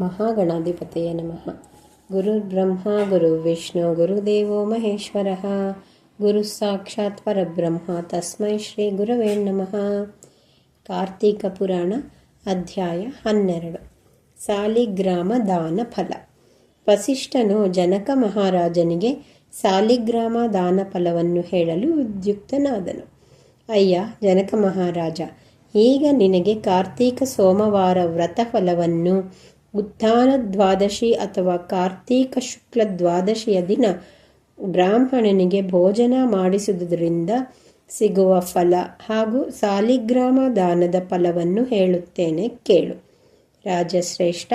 ಮಹಾಗಣಾಧಿಪತಯ ನಮಃ. ಗುರುರ್ಬ್ರಹ್ಮ ಗುರು ವಿಷ್ಣು ಗುರುದೇವೋ ಮಹೇಶ್ವರ. ಗುರು ಸಾಕ್ಷಾತ್ ಪರಬ್ರಹ್ಮ, ತಸ್ಮೈ ಶ್ರೀ ಗುರವೇ ನಮಃ. ಕಾರ್ತೀಕ ಪುರಾಣ ಅಧ್ಯಾಯ ಹನ್ನೆರಡು. ಸಾಲಿಗ್ರಾಮ ದಾನ ಫಲ. ವಸಿಷ್ಠನು ಜನಕ ಮಹಾರಾಜನಿಗೆ ಸಾಲಿಗ್ರಾಮ ದಾನ ಫಲವನ್ನು ಹೇಳಲು ಉದ್ಯುಕ್ತನಾದನು. ಅಯ್ಯ, ಜನಕ ಮಹಾರಾಜ, ಈಗ ನಿನಗೆ ಕಾರ್ತೀಕ ಸೋಮವಾರ ವ್ರತ ಫಲವನ್ನು ಉತ್ಥಾನ ದ್ವಾದಶಿ ಅಥವಾ ಕಾರ್ತೀಕ ಶುಕ್ಲ ದ್ವಾದಶಿಯ ದಿನ ಬ್ರಾಹ್ಮಣನಿಗೆ ಭೋಜನ ಮಾಡಿಸುವುದರಿಂದ ಸಿಗುವ ಫಲ ಹಾಗೂ ಸಾಲಿಗ್ರಾಮ ದಾನದ ಫಲವನ್ನು ಹೇಳುತ್ತೇನೆ ಕೇಳು. ರಾಜಶ್ರೇಷ್ಠ,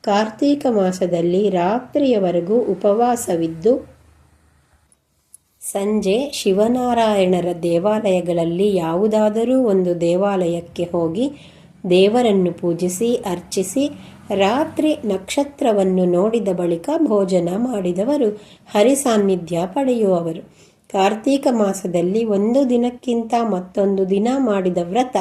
ಕಾರ್ತೀಕ ಮಾಸದಲ್ಲಿ ರಾತ್ರಿಯವರೆಗೂ ಉಪವಾಸವಿದ್ದು ಸಂಜೆ ಶಿವನಾರಾಯಣರ ದೇವಾಲಯಗಳಲ್ಲಿ ಯಾವುದಾದರೂ ಒಂದು ದೇವಾಲಯಕ್ಕೆ ಹೋಗಿ ದೇವರನ್ನು ಪೂಜಿಸಿ, ಅರ್ಚಿಸಿ ರಾತ್ರಿ ನಕ್ಷತ್ರವನ್ನು ನೋಡಿದ ಬಳಿಕ ಭೋಜನ ಮಾಡಿದವರು, ಹರಿಸಾನ್ನಿಧ್ಯ ಪಡೆಯುವವರು. ಕಾರ್ತೀಕ ಮಾಸದಲ್ಲಿ ಒಂದು ದಿನಕ್ಕಿಂತ ಮತ್ತೊಂದು ದಿನ ಮಾಡಿದ ವ್ರತ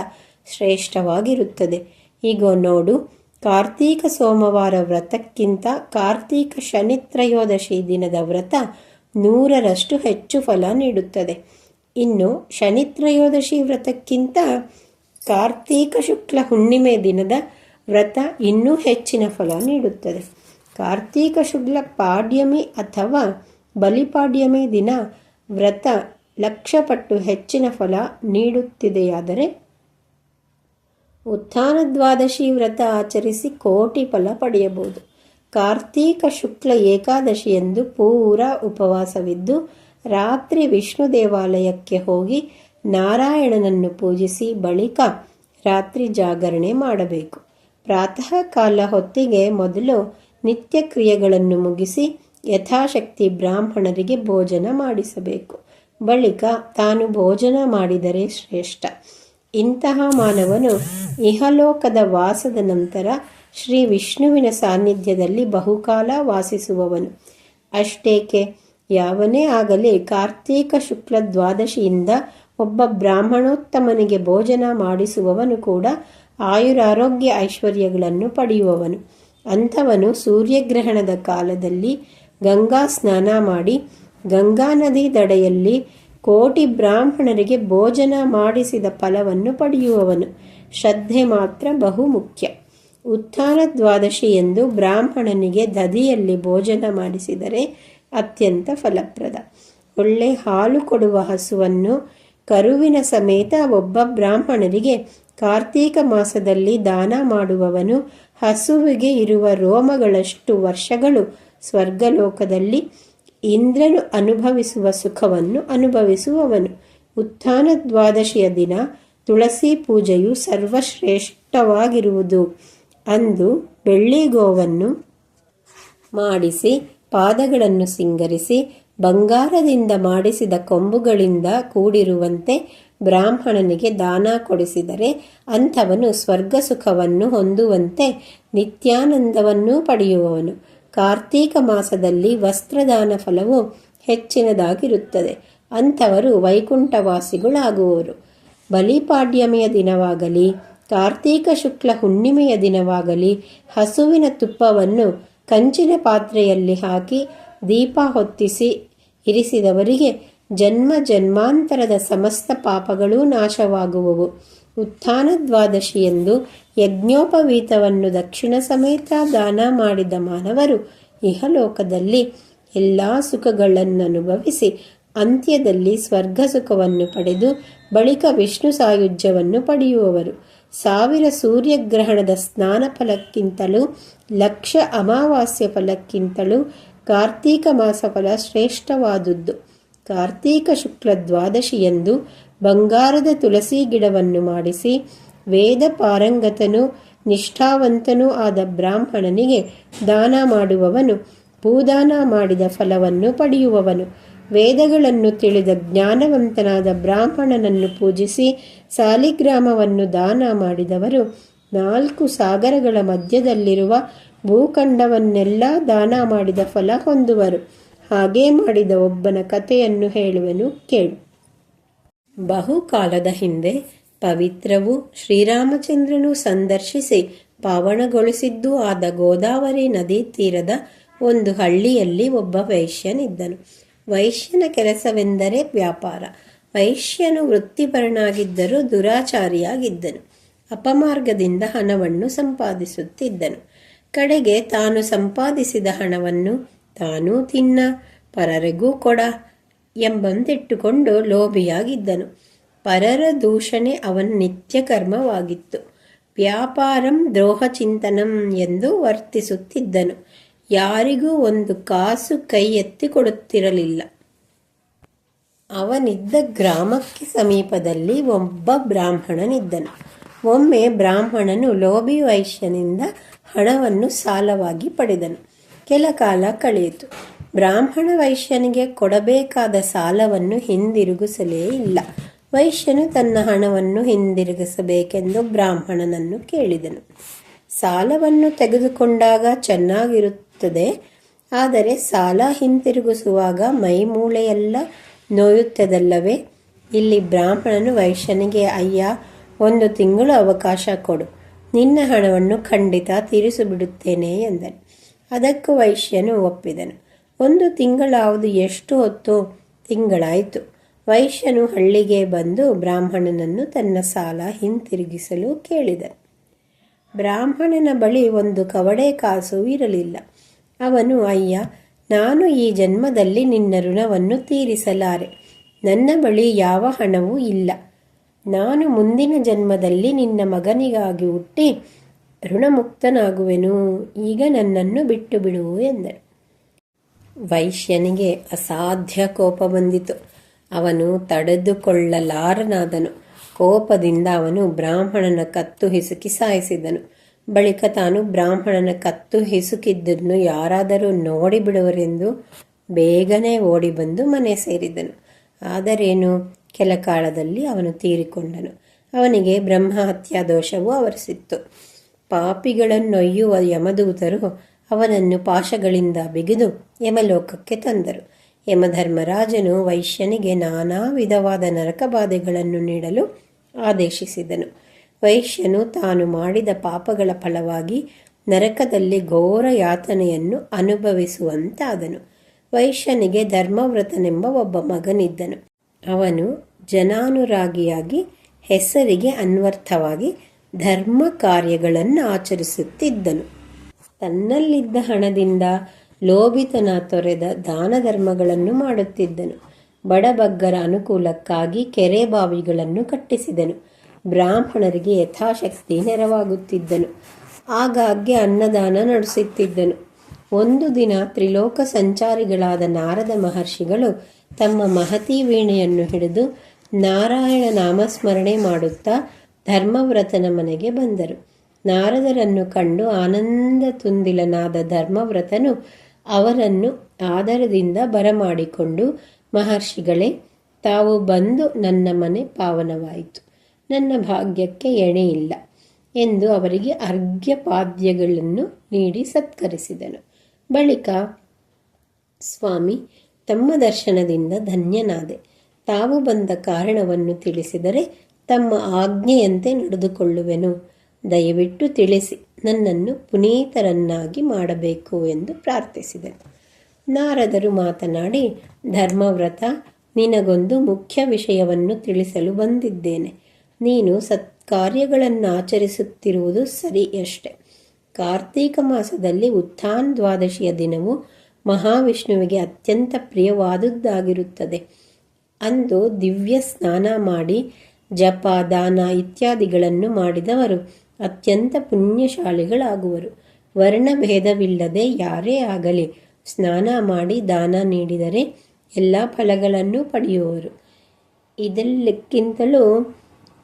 ಶ್ರೇಷ್ಠವಾಗಿರುತ್ತದೆ. ಈಗ ನೋಡು, ಕಾರ್ತೀಕ ಸೋಮವಾರ ವ್ರತಕ್ಕಿಂತ ಕಾರ್ತೀಕ ಶನಿತ್ರಯೋದಶಿ ದಿನದ ವ್ರತ ನೂರರಷ್ಟು ಹೆಚ್ಚು ಫಲ ನೀಡುತ್ತದೆ. ಇನ್ನು ಶನಿತ್ರಯೋದಶಿ ವ್ರತಕ್ಕಿಂತ ಕಾರ್ತೀಕ ಶುಕ್ಲ ಹುಣ್ಣಿಮೆ ದಿನದ ವ್ರತ ಇನ್ನೂ ಹೆಚ್ಚಿನ ಫಲ ನೀಡುತ್ತದೆ. ಕಾರ್ತೀಕ ಶುಕ್ಲ ಪಾಡ್ಯಮಿ ಅಥವಾ ಬಲಿಪಾಡ್ಯಮಿ ದಿನ ವ್ರತ ಲಕ್ಷಪಟ್ಟು ಹೆಚ್ಚಿನ ಫಲ ನೀಡುತ್ತಿದೆಯಾದರೆ ಉತ್ಥಾನ ದ್ವಾದಶಿ ವ್ರತ ಆಚರಿಸಿ ಕೋಟಿ ಫಲ ಪಡೆಯಬಹುದು. ಕಾರ್ತೀಕ ಶುಕ್ಲ ಏಕಾದಶಿಯಂದು ಪೂರ ಉಪವಾಸವಿದ್ದು, ರಾತ್ರಿ ವಿಷ್ಣು ದೇವಾಲಯಕ್ಕೆ ಹೋಗಿ ನಾರಾಯಣನನ್ನು ಪೂಜಿಸಿ ಬಳಿಕ ರಾತ್ರಿ ಜಾಗರಣೆ ಮಾಡಬೇಕು. ಪ್ರಾತಃ ಕಾಲ ಹೊತ್ತಿಗೆ ಮೊದಲು ನಿತ್ಯ ಕ್ರಿಯೆಗಳನ್ನು ಮುಗಿಸಿ ಯಥಾಶಕ್ತಿ ಬ್ರಾಹ್ಮಣರಿಗೆ ಭೋಜನ ಮಾಡಿಸಬೇಕು. ಬಳಿಕ ತಾನು ಭೋಜನ ಮಾಡಿದರೆ ಶ್ರೇಷ್ಠ. ಇಂತಹ ಮಾನವನು ಇಹಲೋಕದ ವಾಸದ ನಂತರ ಶ್ರೀ ವಿಷ್ಣುವಿನ ಸಾನ್ನಿಧ್ಯದಲ್ಲಿ ಬಹುಕಾಲ ವಾಸಿಸುವವನು. ಅಷ್ಟೇಕೆ, ಯಾವನೇ ಆಗಲಿ ಕಾರ್ತೀಕ ಶುಕ್ಲ ದ್ವಾದಶಿಯಿಂದ ಒಬ್ಬ ಬ್ರಾಹ್ಮಣೋತ್ತಮನಿಗೆ ಭೋಜನ ಮಾಡಿಸುವವನು ಕೂಡ ಆಯುರಾರೋಗ್ಯ ಐಶ್ವರ್ಯಗಳನ್ನು ಪಡೆಯುವವನು. ಅಂಥವನು ಸೂರ್ಯಗ್ರಹಣದ ಕಾಲದಲ್ಲಿ ಗಂಗಾ ಸ್ನಾನ ಮಾಡಿ ಗಂಗಾ ನದಿ ದಡೆಯಲ್ಲಿ ಕೋಟಿ ಬ್ರಾಹ್ಮಣರಿಗೆ ಭೋಜನ ಮಾಡಿಸಿದ ಫಲವನ್ನು ಪಡೆಯುವವನು. ಶ್ರದ್ಧೆ ಮಾತ್ರ ಬಹು ಮುಖ್ಯ. ಉತ್ಥಾನ ದ್ವಾದಶಿ ಎಂದು ಬ್ರಾಹ್ಮಣನಿಗೆ ದದಿಯಲ್ಲಿ ಭೋಜನ ಮಾಡಿಸಿದರೆ ಅತ್ಯಂತ ಫಲಪ್ರದ. ಒಳ್ಳೆ ಹಾಲು ಕೊಡುವ ಹಸುವನ್ನು ಕರುವಿನ ಸಮೇತ ಒಬ್ಬ ಬ್ರಾಹ್ಮಣರಿಗೆ ಕಾರ್ತೀಕ ಮಾಸದಲ್ಲಿ ದಾನ ಮಾಡುವವನು ಹಸುವಿಗೆ ಇರುವ ರೋಮಗಳಷ್ಟು ವರ್ಷಗಳು ಸ್ವರ್ಗಲೋಕದಲ್ಲಿ ಇಂದ್ರನು ಅನುಭವಿಸುವ ಸುಖವನ್ನು ಅನುಭವಿಸುವವನು. ಉತ್ಥಾನ ದ್ವಾದಶಿಯ ದಿನ ತುಳಸಿ ಪೂಜೆಯು ಸರ್ವಶ್ರೇಷ್ಠವಾಗಿರುವುದು ಅಂದು ಬೆಳ್ಳಿಗೋವನ್ನು ಮಾಡಿಸಿ, ಪಾದಗಳನ್ನು ಸಿಂಗರಿಸಿ, ಬಂಗಾರದಿಂದ ಮಾಡಿಸಿದ ಕೊಂಬುಗಳಿಂದ ಕೂಡಿರುವಂತೆ ಬ್ರಾಹ್ಮಣನಿಗೆ ದಾನ ಕೊಡಿಸಿದರೆ ಅಂಥವನು ಸ್ವರ್ಗ ಸುಖವನ್ನು ಹೊಂದುವಂತೆ ನಿತ್ಯಾನಂದವನ್ನೂ ಪಡೆಯುವವನು. ಕಾರ್ತೀಕ ಮಾಸದಲ್ಲಿ ವಸ್ತ್ರದಾನ ಫಲವು ಹೆಚ್ಚಿನದಾಗಿರುತ್ತದೆ. ಅಂಥವರು ವೈಕುಂಠವಾಸಿಗಳಾಗುವವರು ಬಲಿಪಾಡ್ಯಮೆಯ ದಿನವಾಗಲಿ, ಕಾರ್ತೀಕ ಶುಕ್ಲ ಹುಣ್ಣಿಮೆಯ ದಿನವಾಗಲಿ, ಹಸುವಿನ ತುಪ್ಪವನ್ನು ಕಂಚಿನ ಪಾತ್ರೆಯಲ್ಲಿ ಹಾಕಿ ದೀಪ ಹೊತ್ತಿಸಿ ಇರಿಸಿದವರಿಗೆ ಜನ್ಮ ಜನ್ಮಾಂತರದ ಸಮಸ್ತ ಪಾಪಗಳೂ ನಾಶವಾಗುವವು. ಉತ್ಥಾನ ದ್ವಾದಶಿಯೆಂದು ಯಜ್ಞೋಪವೀತವನ್ನು ದಕ್ಷಿಣ ಸಮೇತ ದಾನ ಮಾಡಿದ ಮಾನವರು ಇಹಲೋಕದಲ್ಲಿ ಎಲ್ಲ ಸುಖಗಳನ್ನು ಅನುಭವಿಸಿ ಅಂತ್ಯದಲ್ಲಿ ಸ್ವರ್ಗ ಸುಖವನ್ನು ಪಡೆದು ಬಳಿಕ ವಿಷ್ಣು ಸಾಯುಜ್ಯವನ್ನು ಪಡೆಯುವವರು. ಸಾವಿರ ಸೂರ್ಯಗ್ರಹಣದ ಸ್ನಾನ ಫಲಕ್ಕಿಂತಲೂ, ಲಕ್ಷ ಅಮಾವಾಸ್ಯ ಫಲಕ್ಕಿಂತಲೂ ಕಾರ್ತೀಕ ಮಾಸ ಫಲ ಶ್ರೇಷ್ಠವಾದುದು ಕಾರ್ತೀಕ ಶುಕ್ಲ ದ್ವಾದಶಿಯಂದು ಬಂಗಾರದ ತುಳಸಿ ಗಿಡವನ್ನು ಮಾಡಿಸಿ ವೇದ ಪಾರಂಗತನು, ನಿಷ್ಠಾವಂತನೂ ಆದ ಬ್ರಾಹ್ಮಣನಿಗೆ ದಾನ ಮಾಡುವವನು, ಭೂದಾನ ಮಾಡಿದ ಫಲವನ್ನು ಪಡೆಯುವವನು. ವೇದಗಳನ್ನು ತಿಳಿದ ಜ್ಞಾನವಂತನಾದ ಬ್ರಾಹ್ಮಣನನ್ನು ಪೂಜಿಸಿ ಸಾಲಿಗ್ರಾಮವನ್ನು ದಾನ ಮಾಡಿದವರು ನಾಲ್ಕು ಸಾಗರಗಳ ಮಧ್ಯದಲ್ಲಿರುವ ಭೂಖಂಡವನ್ನೆಲ್ಲ ದಾನ ಮಾಡಿದ ಫಲ ಹೊಂದುವರು. ಹಾಗೇ ಮಾಡಿದ ಒಬ್ಬನ ಕಥೆಯನ್ನು ಹೇಳುವನು ಕೇಳು. ಬಹುಕಾಲದ ಹಿಂದೆ ಪವಿತ್ರವು ಶ್ರೀರಾಮಚಂದ್ರನು ಸಂದರ್ಶಿಸಿ ಪಾವನಗೊಳಿಸಿದ್ದೂ ಆದ ಗೋದಾವರಿ ನದಿ ತೀರದ ಒಂದು ಹಳ್ಳಿಯಲ್ಲಿ ಒಬ್ಬ ವೈಶ್ಯನಿದ್ದನು. ವೈಶ್ಯನ ಕೆಲಸವೆಂದರೆ ವ್ಯಾಪಾರ. ವೈಶ್ಯನು ವೃತ್ತಿಪರನಾಗಿದ್ದರೂ ದುರಾಚಾರಿಯಾಗಿದ್ದನು. ಅಪಮಾರ್ಗದಿಂದ ಹಣವನ್ನು ಸಂಪಾದಿಸುತ್ತಿದ್ದನು. ಕಡೆಗೆ ತಾನು ಸಂಪಾದಿಸಿದ ಹಣವನ್ನು ತಾನೂ ತಿನ್ನ, ಪರರಿಗೂ ಕೊಡ ಎಂಬಂತಿಟ್ಟುಕೊಂಡು ಲೋಭಿಯಾಗಿದ್ದನು. ಪರರ ದೂಷಣೆ ಅವನ ನಿತ್ಯ ಕರ್ಮವಾಗಿತ್ತು ವ್ಯಾಪಾರಂ ದ್ರೋಹ ಚಿಂತನಂ ಎಂದು ವರ್ತಿಸುತ್ತಿದ್ದನು. ಯಾರಿಗೂ ಒಂದು ಕಾಸು ಕೈ ಎತ್ತಿ ಕೊಡುತ್ತಿರಲಿಲ್ಲ ಅವನಿದ್ದ ಗ್ರಾಮಕ್ಕೆ ಸಮೀಪದಲ್ಲಿ ಒಬ್ಬ ಬ್ರಾಹ್ಮಣನಿದ್ದನು. ಒಮ್ಮೆ ಬ್ರಾಹ್ಮಣನು ಲೋಭಿ ವೈಶ್ಯನಿಂದ ಹಣವನ್ನು ಸಾಲವಾಗಿ ಪಡೆದನು. ಕೆಲ ಕಾಲ ಕಳೆಯಿತು. ಬ್ರಾಹ್ಮಣ ವೈಶ್ಯನಿಗೆ ಕೊಡಬೇಕಾದ ಸಾಲವನ್ನು ಹಿಂದಿರುಗಿಸಲೇ ಇಲ್ಲ. ವೈಶ್ಯನು ತನ್ನ ಹಣವನ್ನು ಹಿಂದಿರುಗಿಸಬೇಕೆಂದು ಬ್ರಾಹ್ಮಣನನ್ನು ಕೇಳಿದನು. ಸಾಲವನ್ನು ತೆಗೆದುಕೊಂಡಾಗ ಚೆನ್ನಾಗಿರುತ್ತದೆ, ಆದರೆ ಸಾಲ ಹಿಂತಿರುಗಿಸುವಾಗ ಮೈ ಮೂಳೆಯೆಲ್ಲ ನೋಯುತ್ತದಲ್ಲವೇ? ಇಲ್ಲಿ ಬ್ರಾಹ್ಮಣನು ವೈಶ್ಯನಿಗೆ, ಅಯ್ಯ, ಒಂದು ತಿಂಗಳು ಅವಕಾಶ ಕೊಡು. ನಿನ್ನ ಹಣವನ್ನು ಖಂಡಿತ ತೀರಿಸಿಬಿಡುತ್ತೇನೆ, ಎಂದನು. ಅದಕ್ಕೂ ವೈಶ್ಯನು ಒಪ್ಪಿದನು. ಒಂದು ತಿಂಗಳಾವುದು ಎಷ್ಟು ಹೊತ್ತು? ತಿಂಗಳಾಯಿತು. ವೈಶ್ಯನು ಹಳ್ಳಿಗೆ ಬಂದು ಬ್ರಾಹ್ಮಣನನ್ನು ತನ್ನ ಸಾಲ ಹಿಂತಿರುಗಿಸಲು ಕೇಳಿದನು ಬ್ರಾಹ್ಮಣನ ಬಳಿ ಒಂದು ಕವಡೆ ಕಾಸು ಇರಲಿಲ್ಲ. ಅವನು, ಅಯ್ಯ, ನಾನು ಈ ಜನ್ಮದಲ್ಲಿ ನಿನ್ನ ಋಣವನ್ನು ತೀರಿಸಲಾರೆ. ನನ್ನ ಬಳಿ ಯಾವ ಹಣವೂ ಇಲ್ಲ. ನಾನು ಮುಂದಿನ ಜನ್ಮದಲ್ಲಿ ನಿನ್ನ ಮಗನಿಗಾಗಿ ಹುಟ್ಟಿ ಋಣಮುಕ್ತನಾಗುವೆನು, ಈಗ ನನ್ನನ್ನು ಬಿಟ್ಟು ಬಿಡುವು ಎಂದರು ವೈಶ್ಯನಿಗೆ ಅಸಾಧ್ಯ ಕೋಪ ಬಂದಿತು. ಅವನು ತಡೆದುಕೊಳ್ಳಲಾರನಾದನು. ಕೋಪದಿಂದ ಅವನು ಬ್ರಾಹ್ಮಣನ ಕತ್ತು ಹಿಸುಕಿ ಸಾಯಿಸಿದನು. ಬಳಿಕ ತಾನು ಬ್ರಾಹ್ಮಣನ ಕತ್ತು ಹಿಸುಕಿದ್ದನ್ನು ಯಾರಾದರೂ ನೋಡಿಬಿಡುವರೆಂದು ಬೇಗನೆ ಓಡಿ ಬಂದು ಮನೆ ಸೇರಿದನು. ಆದರೇನು? ಕೆಲ ಕಾಲದಲ್ಲಿ ಅವನು ತೀರಿಕೊಂಡನು. ಅವನಿಗೆ ಬ್ರಹ್ಮಹತ್ಯಾ ದೋಷವೂ ಆವರಿಸಿತ್ತು. ಪಾಪಿಗಳನ್ನೊಯ್ಯುವ ಯಮದೂತರು ಅವನನ್ನು ಪಾಶಗಳಿಂದ ಬಿಗಿದು ಯಮಲೋಕಕ್ಕೆ ತಂದರು. ಯಮಧರ್ಮರಾಜನು ವೈಶ್ಯನಿಗೆ ನಾನಾ ವಿಧವಾದ ನರಕಬಾಧೆಗಳನ್ನು ನೀಡಲು ಆದೇಶಿಸಿದನು. ವೈಶ್ಯನು ತಾನು ಮಾಡಿದ ಪಾಪಗಳ ಫಲವಾಗಿ ನರಕದಲ್ಲಿ ಘೋರ ಯಾತನೆಯನ್ನು ಅನುಭವಿಸುವಂತಾದನು. ವೈಶ್ಯನಿಗೆ ಧರ್ಮವ್ರತನೆಂಬ ಒಬ್ಬ ಮಗನಿದ್ದನು. ಅವನು ಜನಾನುರಾಗಿಯಾಗಿ ಹೆಸರಿಗೆ ಅನ್ವರ್ಥವಾಗಿ ಧರ್ಮ ಕಾರ್ಯಗಳನ್ನು ಆಚರಿಸುತ್ತಿದ್ದನು ತನ್ನಲ್ಲಿದ್ದ ಹಣದಿಂದ ಲೋಭಿತನ ತೊರೆದ ದಾನ ಧರ್ಮಗಳನ್ನು ಮಾಡುತ್ತಿದ್ದನು. ಬಡಬಗ್ಗರ ಅನುಕೂಲಕ್ಕಾಗಿ ಕೆರೆ ಬಾವಿಗಳನ್ನು ಕಟ್ಟಿಸಿದನು. ಬ್ರಾಹ್ಮಣರಿಗೆ ಯಥಾಶಕ್ತಿ ನೆರವಾಗುತ್ತಿದ್ದನು. ಆಗಾಗ್ಗೆ ಅನ್ನದಾನ ನಡೆಸುತ್ತಿದ್ದನು. ಒಂದು ದಿನ ತ್ರಿಲೋಕ ಸಂಚಾರಿಗಳಾದ ನಾರದ ಮಹರ್ಷಿಗಳು ತಮ್ಮ ಮಹತಿ ವೀಣೆಯನ್ನು ಹಿಡಿದು ನಾರಾಯಣ ನಾಮಸ್ಮರಣೆ ಮಾಡುತ್ತಾ ಧರ್ಮವ್ರತನ ಮನೆಗೆ ಬಂದರು. ನಾರದರನ್ನು ಕಂಡು ಆನಂದ ತುಂದಿಲನಾದ ಧರ್ಮವ್ರತನು ಅವರನ್ನು ಆದರದಿಂದ ಬರಮಾಡಿಕೊಂಡು, ಮಹರ್ಷಿಗಳೇ, ತಾವು ಬಂದು ನನ್ನ ಮನೆ ಪಾವನವಾಯಿತು. ನನ್ನ ಭಾಗ್ಯಕ್ಕೆ ಎಣೆಯಿಲ್ಲ ಎಂದು ಅವರಿಗೆ ಅರ್ಘ್ಯಪಾದ್ಯಗಳನ್ನು ನೀಡಿ ಸತ್ಕರಿಸಿದನು. ಬಳಿಕ, ಸ್ವಾಮಿ, ತಮ್ಮ ದರ್ಶನದಿಂದ ಧನ್ಯನಾದೆ. ತಾವು ಬಂದ ಕಾರಣವನ್ನು ತಿಳಿಸಿದರೆ ತಮ್ಮ ಆಜ್ಞೆಯಂತೆ ನಡೆದುಕೊಳ್ಳುವೆನು. ದಯವಿಟ್ಟು ತಿಳಿಸಿ, ನನ್ನನ್ನು ಪುನೀತರನ್ನಾಗಿ ಮಾಡಬೇಕು ಎಂದು ಪ್ರಾರ್ಥಿಸಿದನು. ನಾರದರು ಮಾತನಾಡಿ, ಧರ್ಮವ್ರತ, ನಿನಗೊಂದು ಮುಖ್ಯ ವಿಷಯವನ್ನು ತಿಳಿಸಲು ಬಂದಿದ್ದೇನೆ. ನೀನು ಸತ್ಕಾರ್ಯಗಳನ್ನು ಆಚರಿಸುತ್ತಿರುವುದು ಸರಿಯಷ್ಟೆ ಕಾರ್ತೀಕ ಮಾಸದಲ್ಲಿ ಉತ್ಥಾನ್ ದ್ವಾದಶಿಯ ದಿನವು ಮಹಾವಿಷ್ಣುವಿಗೆ ಅತ್ಯಂತ ಪ್ರಿಯವಾದುದ್ದಾಗಿರುತ್ತದೆ. ಅಂದು ದಿವ್ಯ ಸ್ನಾನ ಮಾಡಿ ಜಪ, ದಾನ ಇತ್ಯಾದಿಗಳನ್ನು ಮಾಡಿದವರು, ಅತ್ಯಂತ ಪುಣ್ಯಶಾಲಿಗಳಾಗುವರು. ವರ್ಣಭೇದವಿಲ್ಲದೆ ಯಾರೇ ಆಗಲಿ ಸ್ನಾನ ಮಾಡಿ ದಾನ ನೀಡಿದರೆ ಎಲ್ಲ ಫಲಗಳನ್ನು ಪಡೆಯುವರು. ಇದೆಲ್ಲಕ್ಕಿಂತಲೂ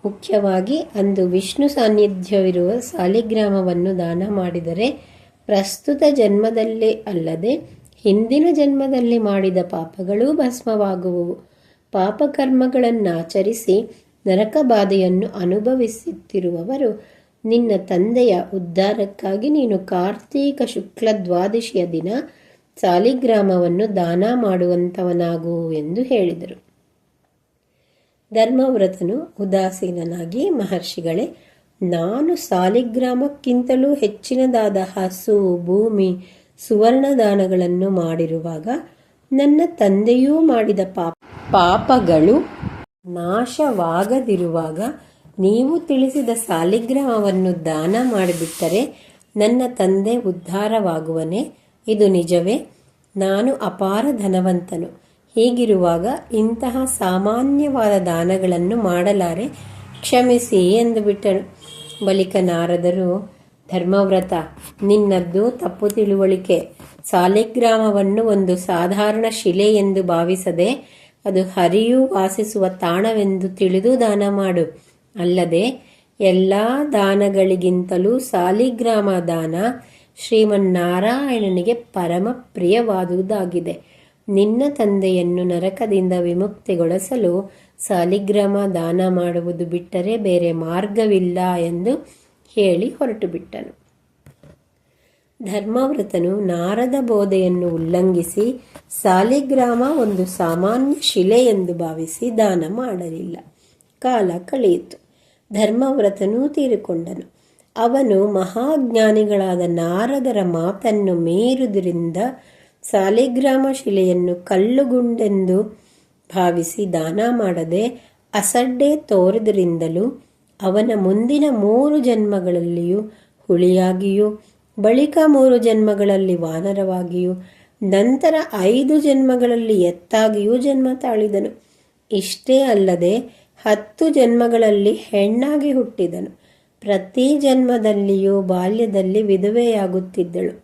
ಮುಖ್ಯವಾಗಿ ಅಂದು ವಿಷ್ಣು ಸಾನ್ನಿಧ್ಯವಿರುವ ಸಾಲಿಗ್ರಾಮವನ್ನು ದಾನ ಮಾಡಿದರೆ ಪ್ರಸ್ತುತ ಜನ್ಮದಲ್ಲೇ ಅಲ್ಲದೆ ಹಿಂದಿನ ಜನ್ಮದಲ್ಲಿ ಮಾಡಿದ ಪಾಪಗಳೂ ಭಸ್ಮವಾಗುವವು. ಪಾಪಕರ್ಮಗಳನ್ನಾಚರಿಸಿ ನರಕ ಬಾಧೆಯನ್ನು ಅನುಭವಿಸುತ್ತಿರುವವರು, ನಿನ್ನ ತಂದೆಯ ಉದ್ಧಾರಕ್ಕಾಗಿ ನೀನು ಕಾರ್ತೀಕ ಶುಕ್ಲ ದ್ವಾದಶಿಯ ದಿನ ಸಾಲಿಗ್ರಾಮವನ್ನು ದಾನ ಮಾಡುವಂಥವನಾಗು ಎಂದು ಹೇಳಿದರು. ಧರ್ಮವ್ರತನು ಉದಾಸೀನನಾಗಿ, ಮಹರ್ಷಿಗಳೇ, ನಾನು ಸಾಲಿಗ್ರಾಮಕ್ಕಿಂತಲೂ ಹೆಚ್ಚಿನದಾದ ಹಸು, ಭೂಮಿ, ಸುವರ್ಣದಾನಗಳನ್ನು ಮಾಡಿರುವಾಗ ನನ್ನ ತಂದೆಯೂ ಮಾಡಿದ ಪಾಪ, ಪಾಪಗಳು ನಾಶವಾಗದಿರುವಾಗ ನೀವು ತಿಳಿಸಿದ ಸಾಲಿಗ್ರಾಮವನ್ನು ದಾನ ಮಾಡಿಬಿಟ್ಟರೆ ನನ್ನ ತಂದೆ ಉದ್ಧಾರವಾಗುವನೆ. ಇದು ನಿಜವೇ? ನಾನು ಅಪಾರ ಧನವಂತನು. ಹೀಗಿರುವಾಗ ಇಂತಹ ಸಾಮಾನ್ಯವಾದ ದಾನಗಳನ್ನು ಮಾಡಲಾರೆ. ಕ್ಷಮಿಸಿ ಎಂದು ಬಿಟ್ಟ ಬಳಿಕ ನಾರದರು, ಧರ್ಮವ್ರತ, ನಿನ್ನದ್ದು ತಪ್ಪು ತಿಳುವಳಿಕೆ. ಸಾಲಿಗ್ರಾಮವನ್ನು ಒಂದು ಸಾಧಾರಣ ಶಿಲೆ ಎಂದು ಭಾವಿಸದೆ ಅದು ಹರಿಯು ವಾಸಿಸುವ ತಾಣವೆಂದು ತಿಳಿದು ದಾನ ಮಾಡು. ಅಲ್ಲದೆ ಎಲ್ಲ ದಾನಗಳಿಗಿಂತಲೂ ಸಾಲಿಗ್ರಾಮ ದಾನ ಶ್ರೀಮನ್ನಾರಾಯಣನಿಗೆ ಪರಮ ಪ್ರಿಯವಾದುದಾಗಿದೆ. ನಿನ್ನ ತಂದೆಯನ್ನು ನರಕದಿಂದ ವಿಮುಕ್ತಿಗೊಳಿಸಲು ಸಾಲಿಗ್ರಾಮ ದಾನ ಮಾಡುವುದು ಬಿಟ್ಟರೆ ಬೇರೆ ಮಾರ್ಗವಿಲ್ಲ ಎಂದು ಹೇಳಿ ಹೊರಟು ಬಿಟ್ಟನು ಧರ್ಮವ್ರತನು ನಾರದ ಬೋಧೆಯನ್ನು ಉಲ್ಲಂಘಿಸಿ ಸಾಲಿಗ್ರಾಮ ಒಂದು ಸಾಮಾನ್ಯ ಶಿಲೆ ಎಂದು ಭಾವಿಸಿ ದಾನ ಮಾಡಲಿಲ್ಲ. ಕಾಲ ಕಳೆಯಿತು. ಧರ್ಮವ್ರತನೂ ತೀರಿಕೊಂಡನು. ಅವನು ಮಹಾಜ್ಞಾನಿಗಳಾದ ನಾರದರ ಮಾತನ್ನು ಮೀರುವುದರಿಂದ ಸಾಲಿಗ್ರಾಮ ಶಿಲೆಯನ್ನು ಕಲ್ಲುಗುಂಡೆಂದು ಭಾವಿಸಿ ದಾನ ಮಾಡದೆ ಅಸಡ್ಡೆ ತೋರಿದರಿಂದಲೂ ಅವನ ಮುಂದಿನ ಮೂರು ಜನ್ಮಗಳಲ್ಲಿಯೂ ಹುಳಿಯಾಗಿಯೂ ಬಳಿಕ ಮೂರು ಜನ್ಮಗಳಲ್ಲಿ ವಾನರವಾಗಿಯೂ, ನಂತರ ಐದು ಜನ್ಮಗಳಲ್ಲಿ ಎತ್ತಾಗಿಯೂ ಜನ್ಮ ತಾಳಿದನು. ಇಷ್ಟೇ ಅಲ್ಲದೆ ಹತ್ತು ಜನ್ಮಗಳಲ್ಲಿ ಹೆಣ್ಣಾಗಿ ಹುಟ್ಟಿದನು. ಪ್ರತಿ ಜನ್ಮದಲ್ಲಿಯೂ ಬಾಲ್ಯದಲ್ಲಿ ವಿಧವೆಯಾಗುತ್ತಿದ್ದಳು.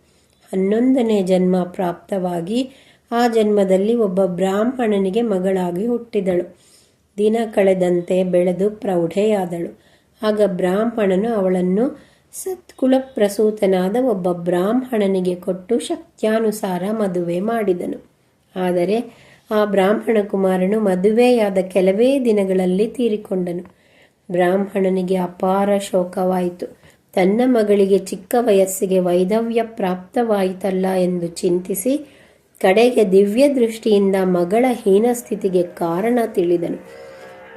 ಹನ್ನೊಂದನೇ ಜನ್ಮ ಪ್ರಾಪ್ತವಾಗಿ ಆ ಜನ್ಮದಲ್ಲಿ ಒಬ್ಬ ಬ್ರಾಹ್ಮಣನಿಗೆ ಮಗಳಾಗಿ ಹುಟ್ಟಿದಳು. ದಿನ ಕಳೆದಂತೆ ಬೆಳೆದು ಪ್ರೌಢೆಯಾದಳು. ಆಗ ಬ್ರಾಹ್ಮಣನು ಅವಳನ್ನು ಸತ್ಕುಲಪ್ರಸೂತನಾದ ಒಬ್ಬ ಬ್ರಾಹ್ಮಣನಿಗೆ ಕೊಟ್ಟು ಶಕ್ತ್ಯಾನುಸಾರ ಮದುವೆ ಮಾಡಿದನು. ಆದರೆ ಆ ಬ್ರಾಹ್ಮಣ ಕುಮಾರನು ಮದುವೆಯಾದ ಕೆಲವೇ ದಿನಗಳಲ್ಲಿ ತೀರಿಕೊಂಡನು. ಬ್ರಾಹ್ಮಣನಿಗೆ ಅಪಾರ ಶೋಕವಾಯಿತು. ತನ್ನ ಮಗಳಿಗೆ ಚಿಕ್ಕ ವಯಸ್ಸಿಗೆ ವೈದವ್ಯ ಪ್ರಾಪ್ತವಾಯಿತಲ್ಲ ಎಂದು ಚಿಂತಿಸಿ ಕಡೆಗೆ ದಿವ್ಯ ದೃಷ್ಟಿಯಿಂದ ಮಗಳ ಹೀನ ಸ್ಥಿತಿಗೆ ಕಾರಣ ತಿಳಿದನು.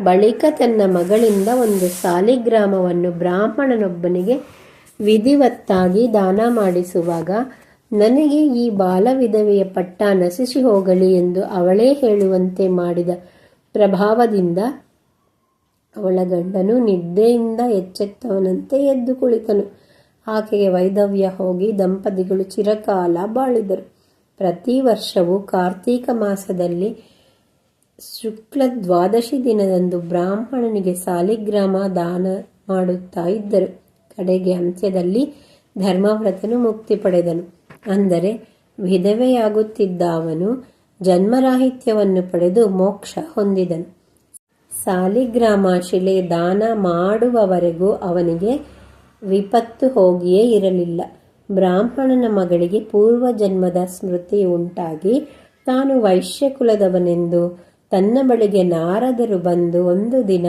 ಬಳಿಕ ತನ್ನ ಮಗಳಿಂದ ಒಂದು ಸಾಲಿಗ್ರಾಮವನ್ನು ಬ್ರಾಹ್ಮಣನೊಬ್ಬನಿಗೆ ವಿಧಿವತ್ತಾಗಿ ದಾನ ಮಾಡಿಸುವಾಗ, ನನಗೆ ಈ ಬಾಲ ವಿಧವೆಯ ಪಟ್ಟ ನಶಿಸಿ ಹೋಗಲಿ ಎಂದು ಅವಳೇ ಹೇಳುವಂತೆ ಮಾಡಿದ ಪ್ರಭಾವದಿಂದ ಅವಳ ಗಂಡನು ನಿದ್ದೆಯಿಂದ ಎಚ್ಚೆತ್ತವನಂತೆ ಎದ್ದು ಕುಳಿತನು. ಆಕೆಗೆ ವೈದವ್ಯ ಹೋಗಿ ದಂಪತಿಗಳು ಚಿರಕಾಲ ಬಾಳಿದರು. ಪ್ರತಿ ವರ್ಷವೂ ಕಾರ್ತೀಕ ಮಾಸದಲ್ಲಿ ಶುಕ್ಲ ದ್ವಾದಶಿ ದಿನದಂದು ಬ್ರಾಹ್ಮಣನಿಗೆ ಸಾಲಿಗ್ರಾಮ ದಾನ ಮಾಡುತ್ತಾ ಇದ್ದರು. ಕಡೆಗೆ ಅಂತ್ಯದಲ್ಲಿ ಧರ್ಮವ್ರತನು ಮುಕ್ತಿ ಪಡೆದನು. ಅಂದರೆ ವಿಧವೆಯಾಗುತ್ತಿದ್ದ ಅವನು ಜನ್ಮರಾಹಿತ್ಯವನ್ನು ಪಡೆದು ಮೋಕ್ಷ ಹೊಂದಿದನು. ಸಾಲಿಗ್ರಾಮ ಶಿಲೆ ದಾನ ಮಾಡುವವರೆಗೂ ಅವನಿಗೆ ವಿಪತ್ತು ಹೋಗಿಯೇ ಇರಲಿಲ್ಲ. ಬ್ರಾಹ್ಮಣನ ಮಗಳಿಗೆ ಪೂರ್ವ ಜನ್ಮದ ಸ್ಮೃತಿ ಉಂಟಾಗಿ, ತಾನು ವೈಶ್ಯಕುಲದವನೆಂದು ತನ್ನ ಬಳಿಗೆ ನಾರದರು ಬಂದು ಒಂದು ದಿನ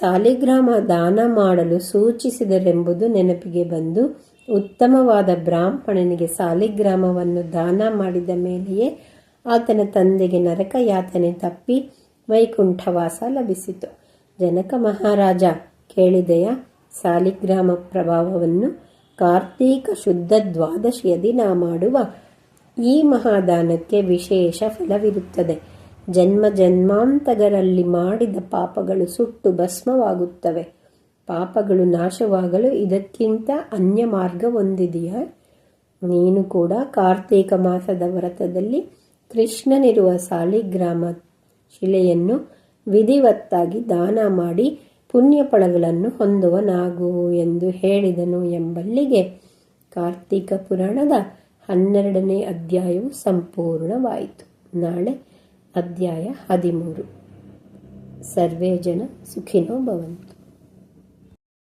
ಸಾಲಿಗ್ರಾಮ ದಾನ ಮಾಡಲು ಸೂಚಿಸಿದರೆಂಬುದು ನೆನಪಿಗೆ ಬಂದು ಉತ್ತಮವಾದ ಬ್ರಾಹ್ಮಣನಿಗೆ ಸಾಲಿಗ್ರಾಮವನ್ನು ದಾನ ಮಾಡಿದ ಮೇಲೆಯೇ ಆತನ ತಂದೆಗೆ ನರಕ ಯಾತನೆ ತಪ್ಪಿ ವೈಕುಂಠವಾಸ ಲಭಿಸಿತು. ಜನಕ ಮಹಾರಾಜ, ಕೇಳಿದೆಯ? ಸಾಲಿಗ್ರಾಮ ಪ್ರಭಾವವನ್ನು ಕಾರ್ತೀಕ ಶುದ್ಧ ದ್ವಾದಶಿಯ ದಿನ ಮಾಡುವ ಈ ಮಹಾದಾನಕ್ಕೆ ವಿಶೇಷ ಫಲವಿರುತ್ತದೆ. ಜನ್ಮ ಜನ್ಮಾಂತಗರಲ್ಲಿ ಮಾಡಿದ ಪಾಪಗಳು ಸುಟ್ಟು ಭಸ್ಮವಾಗುತ್ತವೆ. ಪಾಪಗಳು ನಾಶವಾಗಲು ಇದಕ್ಕಿಂತ ಅನ್ಯ ಮಾರ್ಗ ಹೊಂದಿದೆಯಾ. ನೀನು ಕೂಡ ಕಾರ್ತೀಕ ಮಾಸದ ವ್ರತದಲ್ಲಿ ಕೃಷ್ಣನಿರುವ ಸಾಲಿಗ್ರಾಮ ಶಿಲೆಯನ್ನು ವಿಧಿವತ್ತಾಗಿ ದಾನ ಮಾಡಿ ಪುಣ್ಯ ಫಲಗಳನ್ನು ಹೊಂದುವನಾಗು ಎಂದು ಹೇಳಿದನು ಎಂಬಲ್ಲಿಗೆ ಕಾರ್ತೀಕ ಪುರಾಣದ ಹನ್ನೆರಡನೇ ಅಧ್ಯಾಯವು ಸಂಪೂರ್ಣವಾಯಿತು. ನಾಳೆ ಅಧ್ಯಾಯ ಹದಿಮೂರು ಸರ್ವೇ ಜನ ಸುಖಿನೋ ಭವಂತು